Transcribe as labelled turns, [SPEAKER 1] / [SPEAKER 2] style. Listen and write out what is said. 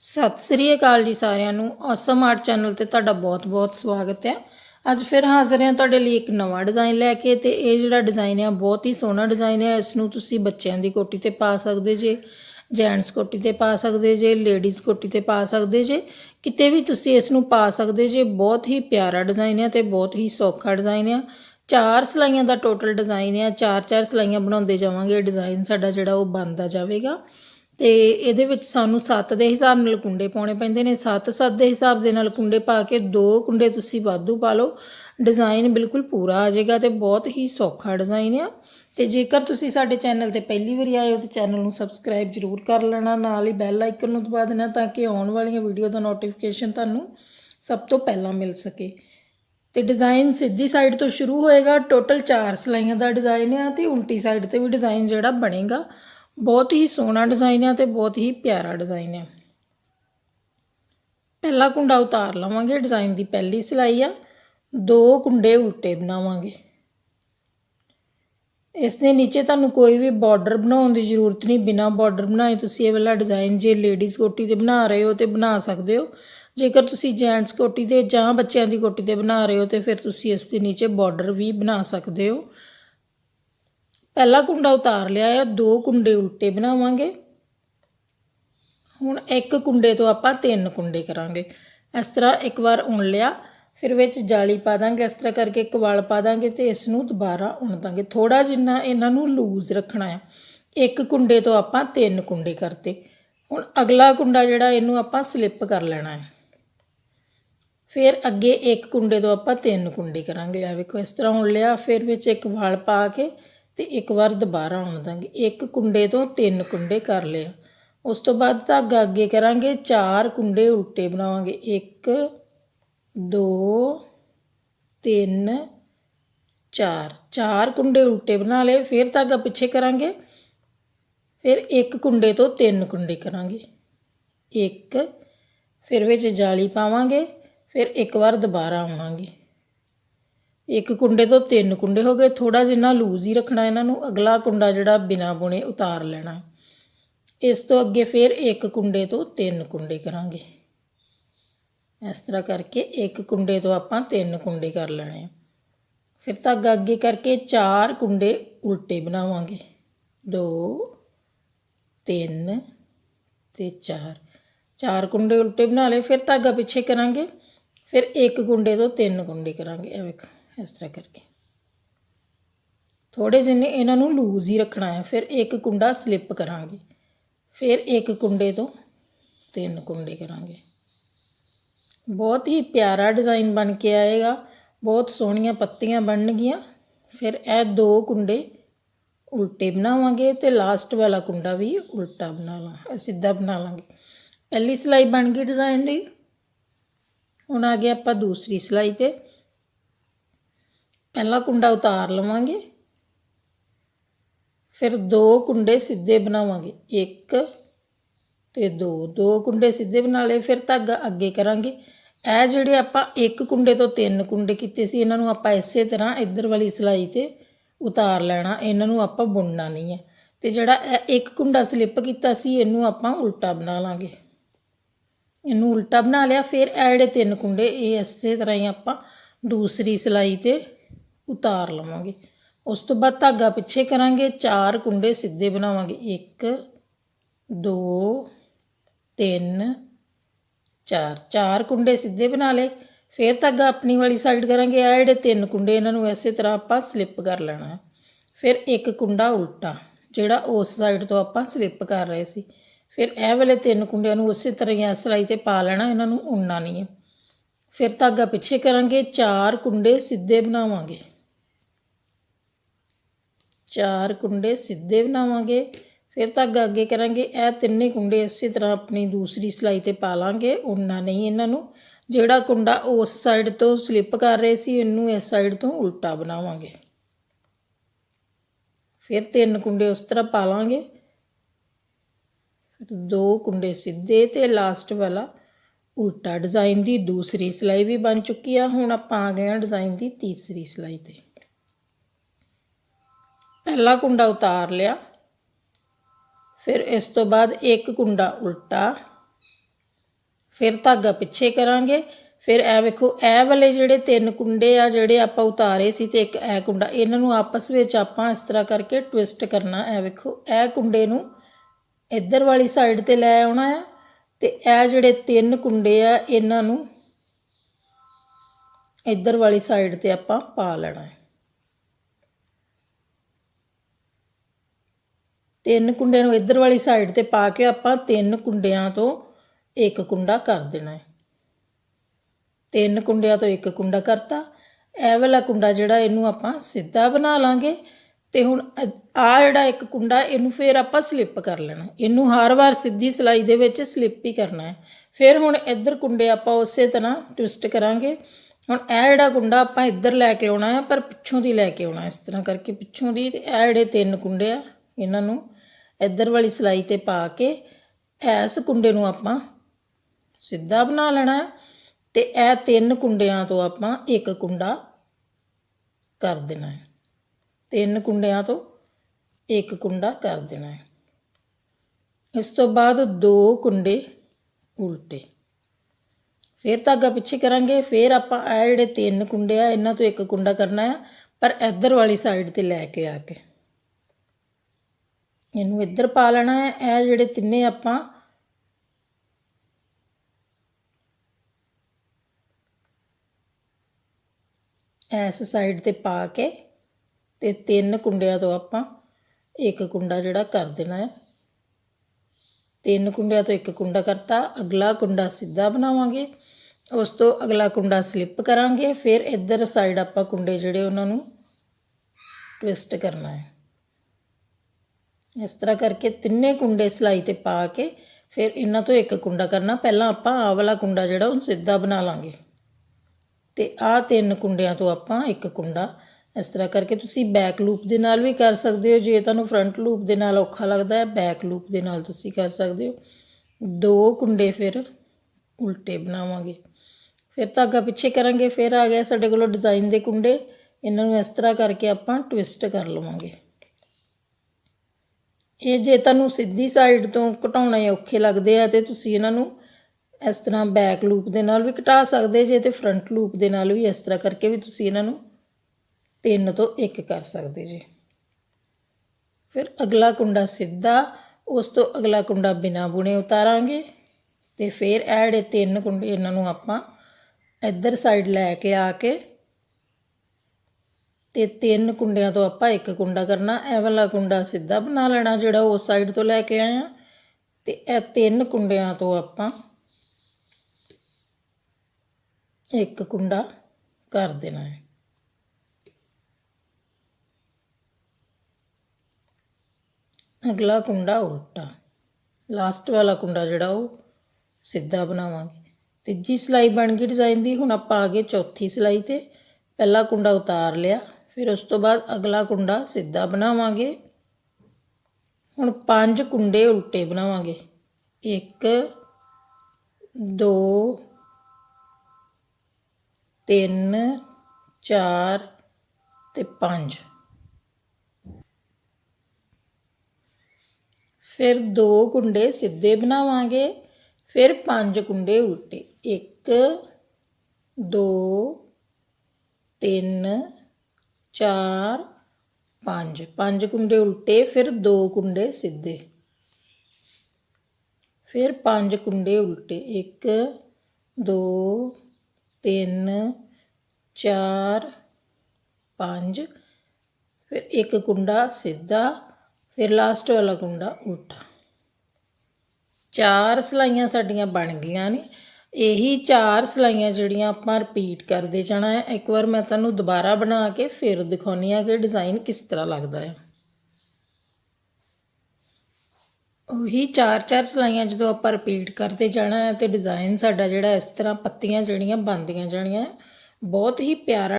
[SPEAKER 1] ਸਤਿ ਸ੍ਰੀ ਅਕਾਲ ਜੀ ਸਾਰਿਆਂ ਨੂੰ। ਔਸਮ ਆਰਟ ਚੈਨਲ ਤੇ ਤੁਹਾਡਾ ਬਹੁਤ-ਬਹੁਤ ਸਵਾਗਤ ਹੈ। ਅੱਜ ਫਿਰ ਹਾਜ਼ਰ ਹਾਂ ਤੁਹਾਡੇ ਲਈ ਇੱਕ ਨਵਾਂ ਡਿਜ਼ਾਈਨ ਲੈ ਕੇ ਤੇ ਇਹ ਜਿਹੜਾ ਡਿਜ਼ਾਈਨ ਹੈ ਬਹੁਤ ਹੀ ਸੋਹਣਾ ਡਿਜ਼ਾਈਨ ਹੈ। ਇਸ ਨੂੰ ਤੁਸੀਂ ਬੱਚਿਆਂ ਦੀ ਕੋਟੀ ਤੇ ਪਾ ਸਕਦੇ ਜੇ ਜੈਂਟਸ ਕੋਟੀ ਤੇ ਪਾ ਸਕਦੇ ਜੇ ਲੇਡੀਜ਼ ਕੋਟੀ ਤੇ ਪਾ ਸਕਦੇ ਜੇ। ਕਿਤੇ ਵੀ ਤੁਸੀਂ ਇਸ ਨੂੰ ਪਾ ਸਕਦੇ ਜੇ, ਬਹੁਤ ਹੀ ਪਿਆਰਾ ਡਿਜ਼ਾਈਨ ਹੈ ਤੇ ਬਹੁਤ ਹੀ ਸੌਖਾ ਡਿਜ਼ਾਈਨ ਹੈ। ਚਾਰ ਸਲਾਈਆਂ ਦਾ ਟੋਟਲ ਡਿਜ਼ਾਈਨ ਹੈ। ਚਾਰ ਚਾਰ ਸਲਾਈਆਂ ਬਣਾਉਂਦੇ ਜਾਵਾਂਗੇ। ਡਿਜ਼ਾਈਨ ਸਾਡਾ ਜਿਹੜਾ ਉਹ ਬਣਦਾ ਜਾਵੇਗਾ। ਤੇ ਇਹਦੇ ਵਿੱਚ ਸਾਨੂੰ 7 ਦੇ ਹਿਸਾਬ ਨਾਲ ਕੁੰਡੇ ਪਾਉਣੇ ਪੈਂਦੇ ਨੇ। 7 7 ਦੇ ਹਿਸਾਬ ਦੇ ਨਾਲ ਕੁੰਡੇ ਪਾ ਕੇ ਦੋ ਕੁੰਡੇ ਤੁਸੀਂ ਵਾਧੂ ਪਾ ਲਓ। ਡਿਜ਼ਾਈਨ ਬਿਲਕੁਲ ਪੂਰਾ ਆ ਜਾਏਗਾ ਤੇ ਬਹੁਤ ਹੀ ਸੌਖਾ ਡਿਜ਼ਾਈਨ ਆ। ਤੇ ਜੇਕਰ ਤੁਸੀਂ ਸਾਡੇ ਚੈਨਲ ਤੇ ਪਹਿਲੀ ਵਾਰੀ ਆਏ ਹੋ ਤਾਂ ਚੈਨਲ ਨੂੰ ਸਬਸਕ੍ਰਾਈਬ ਜ਼ਰੂਰ ਕਰ ਲੈਣਾ। ਨਾਲ ਹੀ ਬੈਲ ਆਈਕਨ ਨੂੰ ਦਬਾ ਦੇਣਾ ਤਾਂ ਕਿ ਆਉਣ ਵਾਲੀਆਂ ਵੀਡੀਓ ਦਾ ਨੋਟੀਫਿਕੇਸ਼ਨ ਤੁਹਾਨੂੰ ਸਭ ਤੋਂ ਪਹਿਲਾਂ ਮਿਲ ਸਕੇ। ਤੇ ਡਿਜ਼ਾਈਨ ਸਿੱਧੀ ਸਾਈਡ ਤੋਂ ਸ਼ੁਰੂ ਹੋਏਗਾ। ਟੋਟਲ 4 ਸਲਾਈਆਂ ਦਾ ਡਿਜ਼ਾਈਨ ਆ ਤੇ ਉਲਟੀ ਸਾਈਡ ਤੇ ਵੀ ਡਿਜ਼ਾਈਨ ਜਿਹੜਾ ਬਣੇਗਾ। ਬਹੁਤ ਹੀ ਸੋਹਣਾ ਡਿਜ਼ਾਈਨ ਆ ਤੇ ਬਹੁਤ ਹੀ ਪਿਆਰਾ ਡਿਜ਼ਾਈਨ ਆ। ਪਹਿਲਾ ਕੁੰਡਾ ਉਤਾਰ ਲਵਾਂਗੇ ਡਿਜ਼ਾਈਨ ਦੀ ਪਹਿਲੀ ਸਿਲਾਈ ਆ। ਦੋ ਕੁੰਡੇ ਉਲਟੇ ਬਣਾਵਾਂਗੇ। ਇਸ ਦੇ ਨੀਚੇ ਤੁਹਾਨੂੰ ਕੋਈ ਵੀ ਬਾਰਡਰ ਬਣਾਉਣ ਦੀ ਜ਼ਰੂਰਤ ਨਹੀਂ। ਬਿਨਾ ਬਾਰਡਰ ਬਣਾਏ ਤੁਸੀਂ ਇਹ ਵਾਲਾ ਡਿਜ਼ਾਈਨ ਜੇ ਲੇਡੀਜ਼ ਕੋਟੀ ਤੇ ਬਣਾ ਰਹੇ ਹੋ ਤੇ ਬਣਾ ਸਕਦੇ ਹੋ। ਜੇਕਰ ਤੁਸੀਂ ਜੈਂਟਸ ਕੋਟੀ ਤੇ ਜਾਂ ਬੱਚਿਆਂ ਦੀ ਕੋਟੀ ਤੇ ਬਣਾ ਰਹੇ ਹੋ ਤੇ ਫਿਰ ਤੁਸੀਂ ਇਸ ਦੇ ਨੀਚੇ ਬਾਰਡਰ ਵੀ ਬਣਾ ਸਕਦੇ ਹੋ। ਪਹਿਲਾ ਕੁੰਡਾ ਉਤਾਰ ਲਿਆ ਆ, ਦੋ ਕੁੰਡੇ ਉਲਟੇ ਬਣਾਵਾਂਗੇ। ਹੁਣ ਇੱਕ ਕੁੰਡੇ ਤੋਂ ਆਪਾਂ ਤਿੰਨ ਕੁੰਡੇ ਕਰਾਂਗੇ। ਇਸ ਤਰ੍ਹਾਂ ਇੱਕ ਵਾਰ ਉਣ ਲਿਆ, ਫਿਰ ਵਿੱਚ ਜਾਲੀ ਪਾ ਦਾਂਗੇ, ਇਸ ਤਰ੍ਹਾਂ ਕਰਕੇ ਇੱਕ ਵਲ ਪਾ ਦਾਂਗੇ ਤੇ ਇਸ ਨੂੰ ਦੁਬਾਰਾ ਉਣ ਦਾਂਗੇ। ਥੋੜਾ ਜਿੰਨਾ ਇਹਨਾਂ ਨੂੰ ਲੂਜ਼ ਰੱਖਣਾ ਹੈ ਇੱਕ ਕੁੰਡੇ ਤੋਂ ਆਪਾਂ ਤਿੰਨ ਕੁੰਡੇ ਕਰਤੇ। ਹੁਣ ਅਗਲਾ ਕੁੰਡਾ ਜਿਹੜਾ ਇਹਨੂੰ ਆਪਾਂ ਸਲਿੱਪ ਕਰ ਲੈਣਾ ਹੈ ਫਿਰ ਅੱਗੇ ਇੱਕ ਕੁੰਡੇ ਤੋਂ ਆਪਾਂ ਤਿੰਨ ਕੁੰਡੇ ਕਰਾਂਗੇ। ਆ ਵੇਖੋ, ਇਸ ਤਰ੍ਹਾਂ ਉਣ ਲਿਆ, ਫਿਰ ਵਿੱਚ ਇੱਕ ਵਲ ਪਾ ਕੇ ਤੇ ਇੱਕ ਵਾਰ ਦੁਬਾਰਾ ਆਉਣ ਦਾਂਗੇ। ਇੱਕ ਕੁੰਡੇ ਤੋਂ ਤਿੰਨ ਕੁੰਡੇ ਕਰ ਲਿਆ। ਉਸ ਤੋਂ ਬਾਅਦ ਧਾਗਾ ਅੱਗੇ ਕਰਾਂਗੇ, ਚਾਰ ਕੁੰਡੇ ਉਲਟੇ ਬਣਾਵਾਂਗੇ। 1 2 3 4 ਚਾਰ ਕੁੰਡੇ ਉਲਟੇ ਬਣਾ ਲਏ, ਫਿਰ ਧਾਗਾ ਪਿੱਛੇ ਕਰਾਂਗੇ। ਫਿਰ ਇੱਕ ਕੁੰਡੇ ਤੋਂ ਤਿੰਨ ਕੁੰਡੇ ਕਰਾਂਗੇ। ਇੱਕ, ਫਿਰ ਵਿੱਚ ਜਾਲੀ ਪਾਵਾਂਗੇ। ਫਿਰ ਇੱਕ ਵਾਰ ਦੁਬਾਰਾ ਆਉਣਾਂਗੇ। ਇੱਕ ਕੁੰਡੇ ਤੋਂ ਤਿੰਨ ਕੁੰਡੇ ਹੋ ਗਏ ਥੋੜਾ ਜਿੰਨਾ ਲੂਜ਼ ਹੀ ਰੱਖਣਾ ਇਹਨਾਂ ਨੂੰ, ਅਗਲਾ ਕੁੰਡਾ ਜਿਹੜਾ ਬਿਨਾ ਬੁਣੇ ਉਤਾਰ ਲੈਣਾ। ਇਸ ਤੋਂ ਅੱਗੇ ਫਿਰ ਇੱਕ ਕੁੰਡੇ ਤੋਂ ਤਿੰਨ ਕੁੰਡੇ ਕਰਾਂਗੇ। ਇਸ ਤਰ੍ਹਾਂ ਕਰਕੇ ਇੱਕ ਕੁੰਡੇ ਤੋਂ ਆਪਾਂ ਤਿੰਨ ਕੁੰਡੇ ਕਰ ਲੈਣੇ ਆ। ਫਿਰ ਧਾਗਾ ਅੱਗੇ ਕਰਕੇ ਚਾਰ ਕੁੰਡੇ ਉਲਟੇ ਬਣਾਵਾਂਗੇ। 2 3 ਤੇ 4 ਚਾਰ ਕੁੰਡੇ ਉਲਟੇ ਬਣਾ ਲਏ, ਫਿਰ ਧਾਗਾ ਪਿੱਛੇ ਕਰਾਂਗੇ। ਫਿਰ ਇੱਕ ਕੁੰਡੇ ਤੋਂ ਤਿੰਨ ਕੁੰਡੇ ਕਰਾਂਗੇ, ਇਹ ਵੇਖੋ। ਇਸ ਤਰ੍ਹਾਂ ਕਰਕੇ। ਥੋੜੇ ਜਿੰਨੇ ਇਹਨਾਂ ਨੂੰ ਲੂਜ਼ ਹੀ ਰੱਖਣਾ ਹੈ, ਫਿਰ ਇੱਕ ਕੁੰਡਾ ਸਲਿੱਪ ਕਰਾਂਗੇ। ਫਿਰ ਇੱਕ ਕੁੰਡੇ ਤੋਂ ਤਿੰਨ ਕੁੰਡੇ ਕਰਾਂਗੇ। ਬਹੁਤ ਹੀ ਪਿਆਰਾ ਡਿਜ਼ਾਈਨ ਬਣ ਕੇ ਆਏਗਾ, ਬਹੁਤ ਸੋਹਣੀਆਂ ਪੱਤੀਆਂ ਬਣਨਗੀਆਂ। ਫਿਰ ਇਹ ਦੋ ਕੁੰਡੇ ਉਲਟੇ ਬਣਾਵਾਂਗੇ ਤੇ ਲਾਸਟ ਵਾਲਾ ਕੁੰਡਾ ਵੀ ਉਲਟਾ ਬਣਾ ਲਾਂ ਸਿੱਧਾ ਬਣਾ ਲਾਂਗੇ। ਪਹਿਲੀ ਸਿਲਾਈ ਬਣ ਗਈ ਡਿਜ਼ਾਈਨ ਦੀ। ਹੁਣ ਆ ਗਿਆ ਆਪਾਂ ਦੂਸਰੀ ਸਿਲਾਈ ਤੇ। ਪਹਿਲਾ ਕੁੰਡਾ ਉਤਾਰ ਲਵਾਂਗੇ। ਫਿਰ ਦੋ ਕੁੰਡੇ ਸਿੱਧੇ ਬਣਾਵਾਂਗੇ। ਇੱਕ ਤੇ ਦੋ। ਦੋ ਕੁੰਡੇ ਸਿੱਧੇ ਬਣਾ ਲਏ, ਫਿਰ ਧਾਗਾ ਅੱਗੇ ਕਰਾਂਗੇ। ਇਹ ਜਿਹੜੇ ਆਪਾਂ ਇੱਕ ਕੁੰਡੇ ਤੋਂ ਤਿੰਨ ਕੁੰਡੇ ਕੀਤੇ ਸੀ, ਇਹਨਾਂ ਨੂੰ ਆਪਾਂ ਇਸੇ ਤਰ੍ਹਾਂ ਇੱਧਰ ਵਾਲੀ ਸਿਲਾਈ ਤੇ ਉਤਾਰ ਲੈਣਾ, ਇਹਨਾਂ ਨੂੰ ਆਪਾਂ ਬੁਣਨਾ ਨਹੀਂ ਹੈ। ਤੇ ਜਿਹੜਾ ਇਹ ਇੱਕ ਕੁੰਡਾ ਸਲਿੱਪ ਕੀਤਾ ਸੀ, ਇਹਨੂੰ ਆਪਾਂ ਉਲਟਾ ਬਣਾ ਲਾਂਗੇ। ਇਹਨੂੰ ਉਲਟਾ ਬਣਾ ਲਿਆ, ਫਿਰ ਇਹ ਜਿਹੜੇ ਤਿੰਨ ਕੁੰਡੇ, ਇਹ ਇਸੇ ਤਰ੍ਹਾਂ ਹੀ ਆਪਾਂ ਦੂਸਰੀ ਸਿਲਾਈ ਤੇ ਉਤਾਰ ਲਵਾਂਗੇ। ਉਸ ਤੋਂ ਬਾਅਦ ਧਾਗਾ ਪਿੱਛੇ ਕਰਾਂਗੇ, ਚਾਰ ਕੁੰਡੇ ਸਿੱਧੇ ਬਣਾਵਾਂਗੇ। 1 2 3 4 ਚਾਰ ਕੁੰਡੇ ਸਿੱਧੇ ਬਣਾ ਲਏ। ਫਿਰ ਧਾਗਾ ਆਪਣੀ ਵਾਲੀ ਸਾਈਡ ਕਰਾਂਗੇ। ਆ ਜਿਹੜੇ ਤਿੰਨ ਕੁੰਡੇ ਇਹਨਾਂ ਨੂੰ ਐਸੇ ਤਰ੍ਹਾਂ ਆਪਾਂ ਸਲਿੱਪ ਕਰ ਲੈਣਾ। ਫਿਰ ਇੱਕ ਕੁੰਡਾ ਉਲਟਾ, ਜਿਹੜਾ ਉਸ ਸਾਈਡ ਤੋਂ ਆਪਾਂ ਸਲਿੱਪ ਕਰ ਰਹੇ ਸੀ। ਫਿਰ ਇਹ ਵਾਲੇ ਤਿੰਨ ਕੁੰਡਿਆਂ ਨੂੰ ਉਸੇ ਤਰ੍ਹਾਂ ਹੀ ਸਲਾਈ ਤੇ ਪਾ ਲੈਣਾ, ਇਹਨਾਂ ਨੂੰ ਉਣਨਾ ਨਹੀਂ ਹੈ। ਫਿਰ ਧਾਗਾ ਪਿੱਛੇ ਕਰਾਂਗੇ। ਚਾਰ ਕੁੰਡੇ ਸਿੱਧੇ ਬਣਾਵਾਂਗੇ। ਚਾਰ ਕੁੰਡੇ ਸਿੱਧੇ ਬਣਾਵਾਂਗੇ। ਫਿਰ ਧਾਗਾ ਅੱਗੇ ਕਰਾਂਗੇ। ਇਹ ਤਿੰਨੇ ਕੁੰਡੇ ਇਸੇ ਤਰ੍ਹਾਂ ਆਪਣੀ ਦੂਸਰੀ ਸਿਲਾਈ ਤੇ ਪਾ ਲਾਂਗੇ। ਉਣਨਾ ਨਹੀਂ ਇਹਨਾਂ ਨੂੰ। ਜਿਹੜਾ ਕੁੰਡਾ ਉਸ ਸਾਈਡ ਤੋਂ ਸਲਿੱਪ ਕਰ ਰਹੇ ਸੀ, ਇਹਨੂੰ ਇਸ ਸਾਈਡ ਤੋਂ ਉਲਟਾ ਬਣਾਵਾਂਗੇ। ਫਿਰ ਤਿੰਨ ਕੁੰਡੇ ਉਸ ਤਰ੍ਹਾਂ ਪਾ ਲਾਂਗੇ। ਦੋ ਕੁੰਡੇ ਸਿੱਧੇ ਤੇ ਲਾਸਟ ਵਾਲਾ। ਉਲਟਾ ਡਿਜ਼ਾਈਨ ਦੀ ਦੂਸਰੀ ਸਿਲਾਈ ਵੀ ਬਣ ਚੁੱਕੀ ਆ। ਹੁਣ ਆਪਾਂ ਆ ਗਏ ਆ ਡਿਜ਼ਾਈਨ ਦੀ ਤੀਸਰੀ ਸਿਲਾਈ ਤੇ। ਪਹਿਲਾ ਕੁੰਡਾ ਉਤਾਰ ਲਿਆ। ਫਿਰ ਇਸ ਤੋਂ ਬਾਅਦ ਇੱਕ ਕੁੰਡਾ ਉਲਟਾ। ਫਿਰ ਧਾਗਾ ਪਿੱਛੇ ਕਰਾਂਗੇ। ਫਿਰ ਇਹ ਵੇਖੋ, ਇਹ ਵਾਲੇ ਜਿਹੜੇ ਤਿੰਨ ਕੁੰਡੇ ਆ, ਜਿਹੜੇ ਆਪਾਂ ਉਤਾਰੇ ਸੀ ਤੇ ਇੱਕ ਇਹ ਕੁੰਡਾ, ਇਹਨਾਂ ਨੂੰ ਆਪਸ ਵਿੱਚ ਆਪਾਂ ਇਸ ਤਰ੍ਹਾਂ ਕਰਕੇ ਟਵਿਸਟ ਕਰਨਾ। ਇਹ ਵੇਖੋ, ਇਹ ਕੁੰਡੇ ਨੂੰ ਇੱਧਰ ਵਾਲੀ ਸਾਈਡ ਤੇ ਲੈ ਆਉਣਾ ਆ ਤੇ ਇਹ ਜਿਹੜੇ ਤਿੰਨ ਕੁੰਡੇ ਆ, ਇਹਨਾਂ ਨੂੰ ਇੱਧਰ ਵਾਲੀ ਸਾਈਡ ਤੇ ਆਪਾਂ ਪਾ ਲੈਣਾ ਹੈ ਤਿੰਨ ਕੁੰਡਿਆਂ ਨੂੰ ਇੱਧਰ ਵਾਲੀ ਸਾਈਡ ਤੇ ਪਾ ਕੇ ਆਪਾਂ ਤਿੰਨ ਕੁੰਡਿਆਂ ਤੋਂ ਇੱਕ ਕੁੰਡਾ ਕਰ ਦੇਣਾ ਹੈ। ਤਿੰਨ ਕੁੰਡਿਆਂ ਤੋਂ ਇੱਕ ਕੁੰਡਾ ਕਰਤਾ। ਇਹ ਵਾਲਾ ਕੁੰਡਾ ਜਿਹੜਾ ਇਹਨੂੰ ਆਪਾਂ ਸਿੱਧਾ ਬਣਾ ਲਾਂਗੇ ਤੇ ਹੁਣ ਆ ਜਿਹੜਾ ਇੱਕ ਕੁੰਡਾ ਇਹਨੂੰ ਫੇਰ ਆਪਾਂ ਸਲਿੱਪ ਕਰ ਲੈਣਾ ਇਹਨੂੰ ਹਰ ਵਾਰ ਸਿੱਧੀ ਸਲਾਈ ਦੇ ਵਿੱਚ ਸਲਿੱਪ ਹੀ ਕਰਨਾ ਹੈ। ਫਿਰ ਹੁਣ ਇੱਧਰ ਕੁੰਡੇ ਆਪਾਂ ਉਸੇ ਤਰ੍ਹਾਂ ਟਵਿਸਟ ਕਰਾਂਗੇ। ਹੁਣ ਇਹ ਜਿਹੜਾ ਕੁੰਡਾ ਆਪਾਂ ਇੱਧਰ ਲੈ ਕੇ ਆਉਣਾ ਹੈ, ਪਰ ਪਿੱਛੋਂ ਦੀ ਲੈ ਕੇ ਆਉਣਾ ਇਸ ਤਰ੍ਹਾਂ ਕਰਕੇ ਪਿੱਛੋਂ ਦੀ ਤੇ ਇਹ ਜਿਹੜੇ ਤਿੰਨ ਕੁੰਡੇ ਆ, ਇਹਨਾਂ ਨੂੰ ਇੱਧਰ ਵਾਲੀ ਸਲਾਈ ਤੇ ਪਾ ਕੇ ਐਸ ਕੁੰਡੇ ਨੂੰ ਆਪਾਂ ਸਿੱਧਾ ਬਣਾ ਲੈਣਾ ਹੈ ਤੇ ਇਹ ਤਿੰਨ ਕੁੰਡਿਆਂ ਤੋਂ ਆਪਾਂ ਇੱਕ ਕੁੰਡਾ ਕਰ ਦੇਣਾ ਹੈ। ਤਿੰਨ ਕੁੰਡਿਆਂ ਤੋਂ ਇੱਕ ਕੁੰਡਾ ਕਰ ਦੇਣਾ ਹੈ। ਇਸ ਤੋਂ ਬਾਅਦ ਦੋ ਕੁੰਡੇ ਉਲਟੇ। ਫਿਰ ਧਾਗਾ ਪਿੱਛੇ ਕਰਾਂਗੇ, ਫਿਰ ਆਪਾਂ ਇਹ ਜਿਹੜੇ ਤਿੰਨ ਕੁੰਡੇ ਆ, ਇਹਨਾਂ ਤੋਂ ਇੱਕ ਕੁੰਡਾ ਕਰਨਾ ਆ ਪਰ ਇੱਧਰ ਵਾਲੀ ਸਾਈਡ ਤੇ ਲੈ ਕੇ ਆ ਕੇ। ਇਹਨੂੰ ਇੱਧਰ ਪਾ ਲੈਣਾ ਹੈ। ਇਹ ਜਿਹੜੇ ਤਿੰਨੇ ਆਪਾਂ ਇਸ ਸਾਈਡ ਤੇ ਪਾ ਕੇ ਤੇ ਤਿੰਨ ਕੁੰਡਿਆਂ ਤੋਂ ਆਪਾਂ ਇੱਕ ਕੁੰਡਾ ਜਿਹੜਾ ਕਰ ਦੇਣਾ ਹੈ। ਤਿੰਨ ਕੁੰਡਿਆਂ ਤੋਂ ਇੱਕ ਕੁੰਡਾ ਕਰਤਾ, ਅਗਲਾ ਕੁੰਡਾ ਸਿੱਧਾ ਬਣਾਵਾਂਗੇ। ਉਸ ਤੋਂ ਅਗਲਾ ਕੁੰਡਾ ਸਲਿੱਪ ਕਰਾਂਗੇ। ਫਿਰ ਇੱਧਰ ਸਾਈਡ ਆਪਾਂ ਕੁੰਡੇ ਜਿਹੜੇ ਉਹਨਾਂ ਨੂੰ ਟਵਿਸਟ ਕਰਨਾ ਹੈ। ਇਸ ਤਰ੍ਹਾਂ ਕਰਕੇ ਤਿੰਨੇ ਕੁੰਡੇ ਸਲਾਈ ਤੇ ਪਾ ਕੇ ਫਿਰ ਇਹਨਾਂ ਤੋਂ ਇੱਕ ਕੁੰਡਾ ਕਰਨਾ। ਪਹਿਲਾਂ ਆਪਾਂ ਆਹ ਵਾਲਾ ਕੁੰਡਾ ਜਿਹੜਾ ਉਹ ਸਿੱਧਾ ਬਣਾ ਲਾਂਗੇ। ਤੇ ਆਹ ਤਿੰਨ ਕੁੰਡਿਆਂ ਤੋਂ ਆਪਾਂ ਇੱਕ ਕੁੰਡਾ। ਇਸ ਤਰ੍ਹਾਂ ਕਰਕੇ ਤੁਸੀਂ ਬੈਕ ਲੂਪ ਦੇ ਨਾਲ ਵੀ ਕਰ ਸਕਦੇ ਹੋ। ਜੇ ਤੁਹਾਨੂੰ ਫਰੰਟ ਲੂਪ ਦੇ ਨਾਲ ਔਖਾ ਲੱਗਦਾ ਹੈ ਬੈਕ ਲੂਪ ਦੇ ਨਾਲ ਤੁਸੀਂ ਕਰ ਸਕਦੇ ਹੋ। ਦੋ ਕੁੰਡੇ ਫਿਰ ਉਲਟੇ ਬਣਾਵਾਂਗੇ। ਫਿਰ ਧਾਗਾ ਪਿੱਛੇ ਕਰਾਂਗੇ, ਫਿਰ ਆ ਗਿਆ ਸਾਡੇ ਕੋਲ ਡਿਜ਼ਾਈਨ ਦੇ ਕੁੰਡੇ। ਇਹਨਾਂ ਨੂੰ ਇਸ ਤਰ੍ਹਾਂ ਕਰਕੇ ਆਪਾਂ ਟਵਿਸਟ ਕਰ ਲਵਾਂਗੇ। ਇਹ ਜੇ ਤੁਹਾਨੂੰ ਸਿੱਧੀ ਸਾਈਡ ਤੋਂ ਘਟਾਉਣੇ ਔਖੇ ਲੱਗਦੇ ਆ ਤੇ ਤੁਸੀਂ ਇਹਨਾਂ ਨੂੰ ਇਸ ਤਰ੍ਹਾਂ ਬੈਕ ਲੂਪ ਦੇ ਨਾਲ ਵੀ ਘਟਾ ਸਕਦੇ ਜੇ ਤੇ ਫਰੰਟ ਲੂਪ ਦੇ ਨਾਲ ਵੀ ਇਸ ਤਰ੍ਹਾਂ ਕਰਕੇ ਵੀ ਤੁਸੀਂ ਇਹਨਾਂ ਨੂੰ ਤਿੰਨ ਤੋਂ ਇੱਕ ਕਰ ਸਕਦੇ ਜੇ। ਫਿਰ ਅਗਲਾ ਕੁੰਡਾ ਸਿੱਧਾ, ਉਸ ਤੋਂ ਅਗਲਾ ਕੁੰਡਾ ਬਿਨਾ ਬੁਣੇ ਉਤਾਰਾਂਗੇ ਤੇ ਫਿਰ ਇਹ ਜਿਹੜੇ ਤਿੰਨ ਕੁੰਡੇ ਇਹਨਾਂ ਨੂੰ ਆਪਾਂ ਇੱਧਰ ਸਾਈਡ ਲੈ ਕੇ ਆ ਕੇ ਤੇ ਤਿੰਨ ਕੁੰਡਿਆਂ ਤੋਂ ਆਪਾਂ ਇੱਕ ਕੁੰਡਾ ਕਰਨਾ, ਇਹ ਵਾਲਾ ਕੁੰਡਾ ਸਿੱਧਾ ਬਣਾ ਲੈਣਾ ਜਿਹੜਾ ਉਸ ਸਾਈਡ ਤੋਂ ਲੈ ਕੇ ਆਏ ਆ। ਤੇ ਇਹ ਤਿੰਨ ਕੁੰਡਿਆਂ ਤੋਂ ਆਪਾਂ ਇੱਕ ਕੁੰਡਾ ਕਰ ਦੇਣਾ ਹੈ। ਅਗਲਾ ਕੁੰਡਾ ਉਲਟਾ। ਲਾਸਟ ਵਾਲਾ ਕੁੰਡਾ ਜਿਹੜਾ ਉਹ ਸਿੱਧਾ ਬਣਾਵਾਂਗੇ। ਤੀਜੀ ਸਲਾਈ ਬਣ ਗਈ ਡਿਜ਼ਾਈਨ ਦੀ, ਹੁਣ ਆਪਾਂ ਆ ਗਏ ਚੌਥੀ ਸਲਾਈ ਤੇ। ਪਹਿਲਾ ਕੁੰਡਾ ਉਤਾਰ ਲਿਆ। ਫਿਰ ਉਸ ਤੋਂ ਬਾਅਦ ਅਗਲਾ ਕੁੰਡਾ ਸਿੱਧਾ ਬਣਾਵਾਂਗੇ। ਹੁਣ ਪੰਜ ਕੁੰਡੇ ਉਲਟੇ ਬਣਾਵਾਂਗੇ। 1 2 3 4 ਤੇ 5 ਫਿਰ ਦੋ ਕੁੰਡੇ ਸਿੱਧੇ ਬਣਾਵਾਂਗੇ। ਫਿਰ ਪੰਜ ਕੁੰਡੇ ਉਲਟੇ। 1 2 3 4 5 ਪੰਜ ਕੁੰਡੇ ਉਲਟੇ, ਫਿਰ ਦੋ ਕੁੰਡੇ ਸਿੱਧੇ। ਫਿਰ ਪੰਜ ਕੁੰਡੇ ਉਲਟੇ। 1 2 3 4 5 ਫਿਰ ਇੱਕ ਕੁੰਡਾ ਸਿੱਧਾ, ਫਿਰ ਲਾਸਟ ਵਾਲਾ ਕੁੰਡਾ ਉਲਟਾ। ਚਾਰ ਸਲਾਈਆਂ ਸਾਡੀਆਂ ਬਣ ਗਈਆਂ ਨੇ। ਇਹੀ ਚਾਰ ਸਿਲਾਈਆਂ ਜਿਹੜੀਆਂ ਆਪਾਂ ਰਿਪੀਟ ਕਰਦੇ ਜਾਣਾ ਹੈ। ਇੱਕ ਵਾਰ ਮੈਂ ਤੁਹਾਨੂੰ ਦੁਬਾਰਾ ਬਣਾ ਕੇ ਫਿਰ ਦਿਖਾਉਣੀ ਆ ਕਿ ਡਿਜ਼ਾਈਨ ਕਿਸ ਤਰ੍ਹਾਂ ਲੱਗਦਾ ਹੈ। ਉਹੀ ਚਾਰ ਚਾਰ ਸਿਲਾਈਆਂ ਜਦੋਂ ਆਪਾਂ ਰਿਪੀਟ ਕਰਦੇ ਜਾਣਾ ਹੈ ਤੇ ਡਿਜ਼ਾਈਨ ਸਾਡਾ ਜਿਹੜਾ ਇਸ ਤਰ੍ਹਾਂ ਪੱਤੀਆਂ ਜਿਹੜੀਆਂ ਬਣਦੀਆਂ ਜਾਣੀਆਂ ਬਹੁਤ ਹੀ ਪਿਆਰਾ